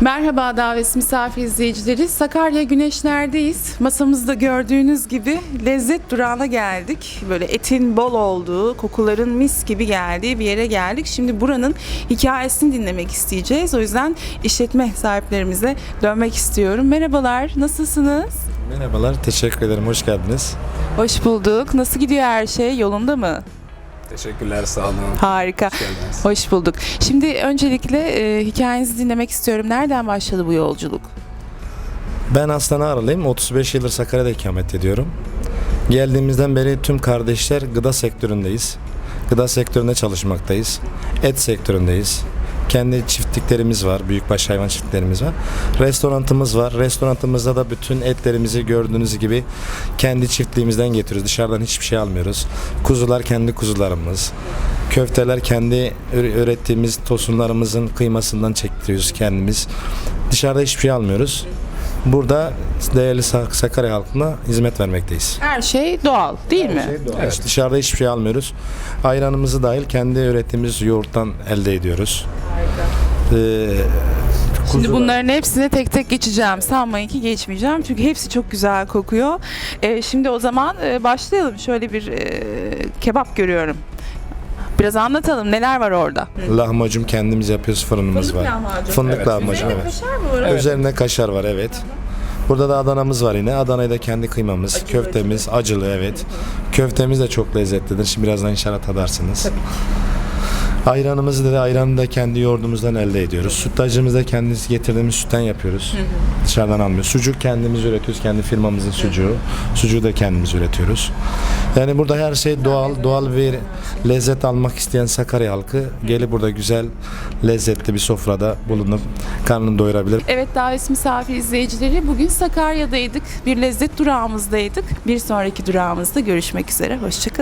Merhaba davet misafir izleyicileri. Sakarya Güneşler'deyiz. Masamızda gördüğünüz gibi lezzet durağına geldik. Böyle etin bol olduğu, kokuların mis gibi geldiği bir yere geldik. Şimdi buranın hikayesini dinlemek isteyeceğiz. O yüzden işletme sahiplerimize dönmek istiyorum. Merhabalar, nasılsınız? Merhabalar, teşekkür ederim. Hoş geldiniz. Hoş bulduk. Nasıl gidiyor her şey? Yolunda mı? Teşekkürler, sağ olun. Harika. Hoş geldiniz. Hoş bulduk. Şimdi öncelikle e, hikayenizi dinlemek istiyorum. Nereden başladı bu yolculuk? Ben Aslan Ağrılıyım. 35 yıldır Sakarya'da ikamet ediyorum. Geldiğimizden beri tüm kardeşler gıda sektöründeyiz. Gıda sektöründe çalışmaktayız. Et sektöründeyiz. Kendi çiftliklerimiz var. Büyükbaş hayvan çiftliklerimiz var. Restorantımız var. Restoranımızda da bütün etlerimizi gördüğünüz gibi kendi çiftliğimizden getiriyoruz. Dışarıdan hiçbir şey almıyoruz. Kuzular kendi kuzularımız. Köfteler kendi üre- ürettiğimiz tosunlarımızın kıymasından çektiriyoruz kendimiz. Dışarıda hiçbir şey almıyoruz. Burada değerli Sak- Sakarya halkına hizmet vermekteyiz. Her şey doğal değil mi? Evet. Dışarıda hiçbir şey almıyoruz. Ayranımızı dahil kendi ürettiğimiz yoğurttan elde ediyoruz. Ee, Şimdi kuzular- bunların hepsine tek tek geçeceğim. Sanmayın ki geçmeyeceğim. Çünkü hepsi çok güzel kokuyor. Ee, şimdi o zaman e, başlayalım. Şöyle bir e, kebap görüyorum. Biraz anlatalım. Neler var orada? lahmacun kendimiz yapıyoruz. Fırınımız var. Fındık Evet. lahmacun evet. kaşar mı var? Üzerine kaşar var evet. Burada da Adana'mız var yine. Adana'yı da kendi kıymamız, köftemiz, acılı evet. Köftemiz de çok lezzetlidir. Şimdi birazdan inşallah tadarsınız. Ayranımızı da ayranı da kendi yoğurdumuzdan elde ediyoruz. Sütlacımızı da kendimiz getirdiğimiz sütten yapıyoruz. Dışarıdan almıyoruz. Sucuk kendimiz üretiyoruz. Kendi firmamızın sucuğu. Sucuğu da kendimiz üretiyoruz. Yani burada her şey doğal, doğal bir lezzet almak isteyen Sakarya halkı gelip burada güzel, lezzetli bir sofrada bulunup karnını doyurabilir. Evet davet misafir izleyicileri bugün Sakarya'daydık. Bir lezzet durağımızdaydık. Bir sonraki durağımızda görüşmek üzere. Hoşçakalın.